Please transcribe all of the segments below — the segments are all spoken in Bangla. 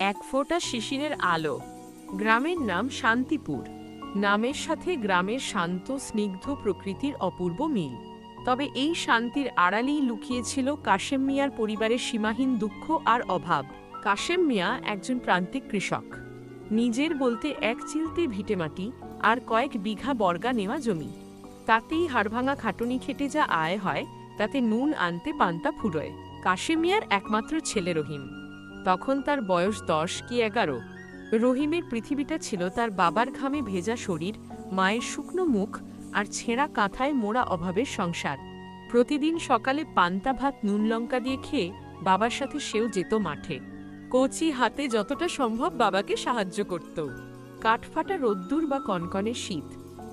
এক ফোঁটা শিশিরের আলো। গ্রামের নাম শান্তিপুর। নামের সাথে গ্রামের শান্ত, স্নিগ্ধ প্রকৃতির অপূর্ব মিল। তবে এই শান্তির আড়ালেই লুকিয়েছিল কাশেম মিয়ার পরিবারের সীমাহীন দুঃখ আর অভাব। কাশেম মিয়া একজন প্রান্তিক কৃষক। নিজের বলতে এক চিলতে ভিটেমাটি আর কয়েক বিঘা বর্গা নেওয়া জমি। তাতেই হাড়ভাঙা খাটুনি খেটে যা আয় হয়, তাতে নুন আনতে পান্তা ফুরোয়। কাশেমিয়ার একমাত্র ছেলে রহিম। তখন তার বয়স দশ কি এগারো। রহিমের পৃথিবীটা ছিল তার বাবার ঘামে ভেজা শরীর, মায়ের শুকনো মুখ আর ছেঁড়া কাঁথায় মোড়া অভাবের সংসার। প্রতিদিন সকালে পান্তা ভাত, নুন লঙ্কা দিয়ে খেয়ে বাবার সাথে সেও যেত মাঠে। কচি হাতে যতটা সম্ভব বাবাকে সাহায্য করত। কাঠফাটা রোদ্দুর বা কনকনে শীত।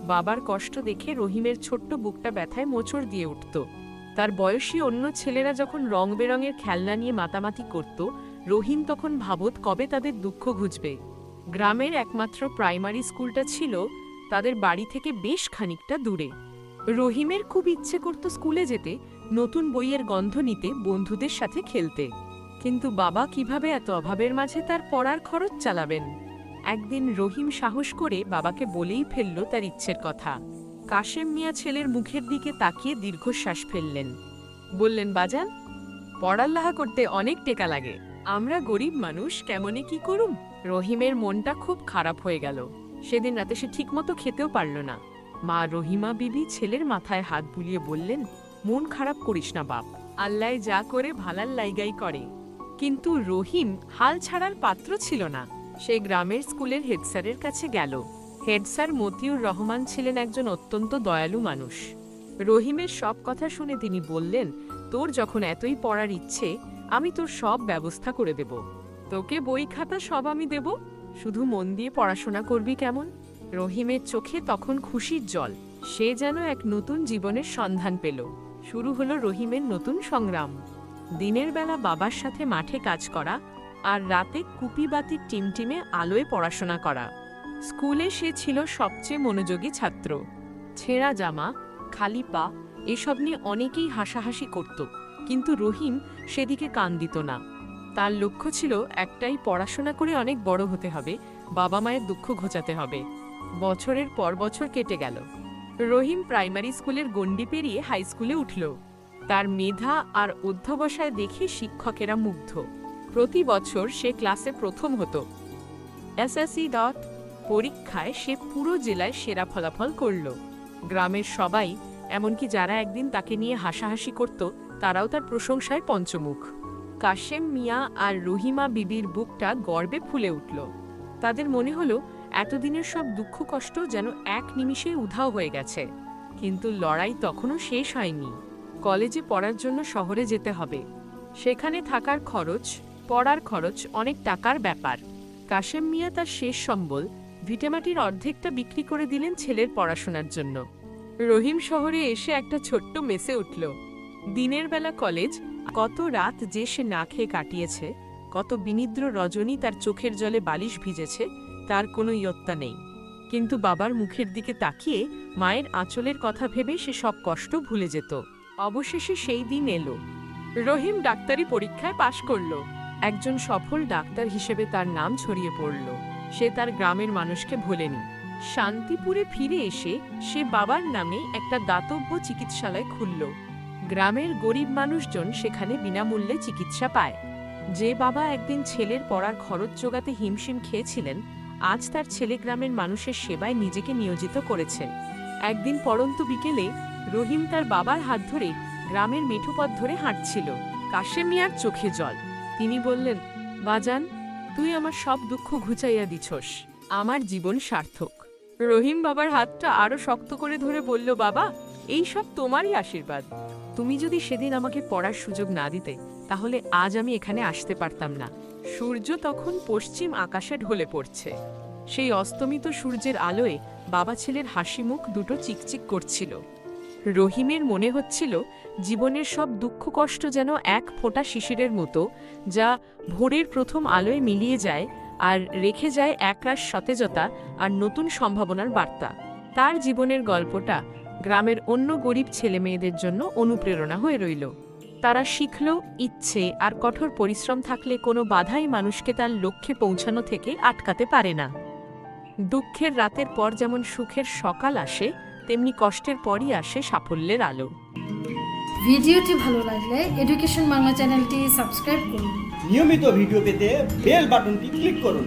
বাবার কষ্ট দেখে রহিমের ছোট্ট বুকটা ব্যথায় মোচড় দিয়ে উঠত। তার বয়সী অন্য ছেলেরা যখন রং বেরঙের খেলনা নিয়ে মাতামাতি করত রহিম তখন ভাবত কবে তাদের দুঃখ ঘুচবে। গ্রামের একমাত্র প্রাইমারি স্কুলটা ছিল তাদের বাড়ি থেকে বেশ খানিকটা দূরে। রহিমের খুব ইচ্ছে করত স্কুলে যেতে, নতুন বইয়ের গন্ধ নিতে, বন্ধুদের সাথে খেলতে। কিন্তু বাবা কীভাবে এত অভাবের মাঝে তার পড়ার খরচ চালাবেন? একদিন রহিম সাহস করে বাবাকে বলেই ফেলল তার ইচ্ছের কথা। কাশেম মিয়া ছেলের মুখের দিকে তাকিয়ে দীর্ঘশ্বাস ফেললেন। বললেন, বাজান পড়াল্লাহা করতে অনেক টেকা লাগে। আমরা গরিব মানুষ, কেমনে কি করুম? রহিমের মনটা খুব খারাপ হয়ে গেল। সেদিন রাতে সে ঠিকমতো খেতেও পারল না। মা রহিমা বিবি ছেলের মাথায় হাত বুলিয়ে বললেন, মন খারাপ করিস না বাপ, আল্লাহ যা করে ভালার লাইগাই করে। কিন্তু রহিম হাল ছাড়ার পাত্র ছিল না। সে গ্রামের স্কুলের হেডস্যারের কাছে গেল। হেডস্যার মতিউর রহমান ছিলেন একজন অত্যন্ত দয়ালু মানুষ। রহিমের সব কথা শুনে তিনি বললেন, তোর যখন এতই পড়ার ইচ্ছে আমি তোর সব ব্যবস্থা করে দেব। তোকে বই খাতা সব আমি দেব। শুধু মন দিয়ে পড়াশোনা করবি কেমন? রহিমের চোখে তখন খুশির জল। সে যেন এক নতুন জীবনের সন্ধান পেল। শুরু হলো রহিমের নতুন সংগ্রাম। দিনের বেলা বাবার সাথে মাঠে কাজ করা আর রাতে কুপিবাতির টিমটিমে আলোয় পড়াশোনা করা। স্কুলে সে ছিল সবচেয়ে মনোযোগী ছাত্র। ছেঁড়া জামা, খালি পা, এসব নিয়ে অনেকেই হাসাহাসি করত। কিন্তু রহিম সেদিকে কান দিত না। তার লক্ষ্য ছিল একটাই, পড়াশোনা করে অনেক বড় হতে হবে, বাবা মায়ের দুঃখ ঘোচাতে হবে। বছরের পর বছর কেটে গেল। রহিম প্রাইমারি স্কুলের গণ্ডি পেরিয়ে হাই স্কুলে উঠল। তার মেধা আর অধ্যবসায় দেখে শিক্ষকেরা মুগ্ধ। প্রতি বছর সে ক্লাসে প্রথম হতো। এসএসসি ডট পরীক্ষায় সে পুরো জেলায় সেরা ফলাফল করল। গ্রামের সবাই, এমনকি যারা একদিন তাকে নিয়ে হাসাহাসি করত তারাও তার প্রশংসায় পঞ্চমুখ। কাশেম, মিয়া আর রহিমা বিবির বুকটা গর্বে ফুলে উঠল। তাদের মনে হলো, এতদিনের সব দুঃখ কষ্ট যেন এক নিমিষে উধাও হয়ে গেছে। কিন্তু লড়াই তখনও শেষ হয়নি। কলেজে পড়ার জন্য শহরে যেতে হবে। সেখানে থাকার খরচ, পড়ার খরচ অনেক টাকার ব্যাপার। কাশেম, মিয়া তার শেষ সম্বল ভিটেমাটির অর্ধেকটা বিক্রি করে দিলেন ছেলের পড়াশোনার জন্য। রহিম শহরে এসে একটা ছোট্ট মেসে উঠল। দিনের বেলা কলেজ কত রাত যে সে না খেয়ে কাটিয়েছে, কত বিনিদ্র রজনী তার চোখের জলে বালিশ ভিজেছে, তার কোনো ইয়ত্তা নেই। কিন্তু বাবার মুখের দিকে তাকিয়ে মায়ের আঁচলের কথা ভেবে সে সব কষ্ট ভুলে যেত। অবশেষে সেই দিন এলো। রহিম ডাক্তারি পরীক্ষায় পাশ করল। একজন সফল ডাক্তার হিসেবে তার নাম ছড়িয়ে পড়ল। সে তার গ্রামের মানুষকে ভোলেনি। শান্তিপুরে ফিরে এসে সে বাবার নামে একটা দাতব্য চিকিৎসালয় খুলল। গ্রামের গরিব মানুষজন সেখানে বিনামূল্যে চিকিৎসা পায়। যে বাবা একদিন ছেলের পড়ার খরচ জোগাতে হিমশিম খেয়েছিলেন, আজ তার ছেলে গ্রামের মানুষের সেবায় নিজেকে নিয়োজিত করেছে। একদিন পড়ন্ত বিকেলে রহিম তার বাবার হাত ধরে গ্রামের মেঠোপথ ধরে হাঁটছিল। কাশেম মিয়ার চোখে জল। তিনি বললেন, বাজান, তুই আমার সব দুঃখ ঘুচাইয়া দিছস। আমার জীবন সার্থক। রহিম বাবার হাতটা আরও শক্ত করে ধরে বলল, বাবা এই সব তোমারই আশীর্বাদ। তুমি যদি সেদিন আমাকে পড়ার সুযোগ না দিতে, তাহলে আজ আমি এখানে আসতে পারতাম না। সূর্য তখন পশ্চিম আকাশে ঢলে পড়ছে। সেই অস্তমিত সূর্যের আলোয় বাবা ছেলের হাসি মুখ দুটো চিকচিক করছিল। রহিমের মনে হচ্ছিল জীবনের সব দুঃখ কষ্ট যেন এক ফোঁটা শিশিরের মতো, যা ভোরের প্রথম আলোয় মিলিয়ে যায় আর রেখে যায় একরাশ সতেজতা আর নতুন সম্ভাবনার বার্তা। তার জীবনের গল্পটা গ্রামের অন্য গরিব ছেলেমেয়েদের জন্য অনুপ্রেরণা হয়ে রইল। তারা শিখল ইচ্ছে আর কঠোর পরিশ্রম থাকলে কোনো বাধাই মানুষকে তার লক্ষ্যে পৌঁছানো থেকে আটকাতে পারে না। দুঃখের রাতের পর যেমন সুখের সকাল আসে তেমনি কষ্টের পরই আসে সাফল্যের আলো। ভিডিওটি ভালো লাগলে এডুকেশন বাংলা চ্যানেলটি সাবস্ক্রাইব করুন। নিয়মিত ভিডিও পেতে বেল বাটনটি ক্লিক করুন।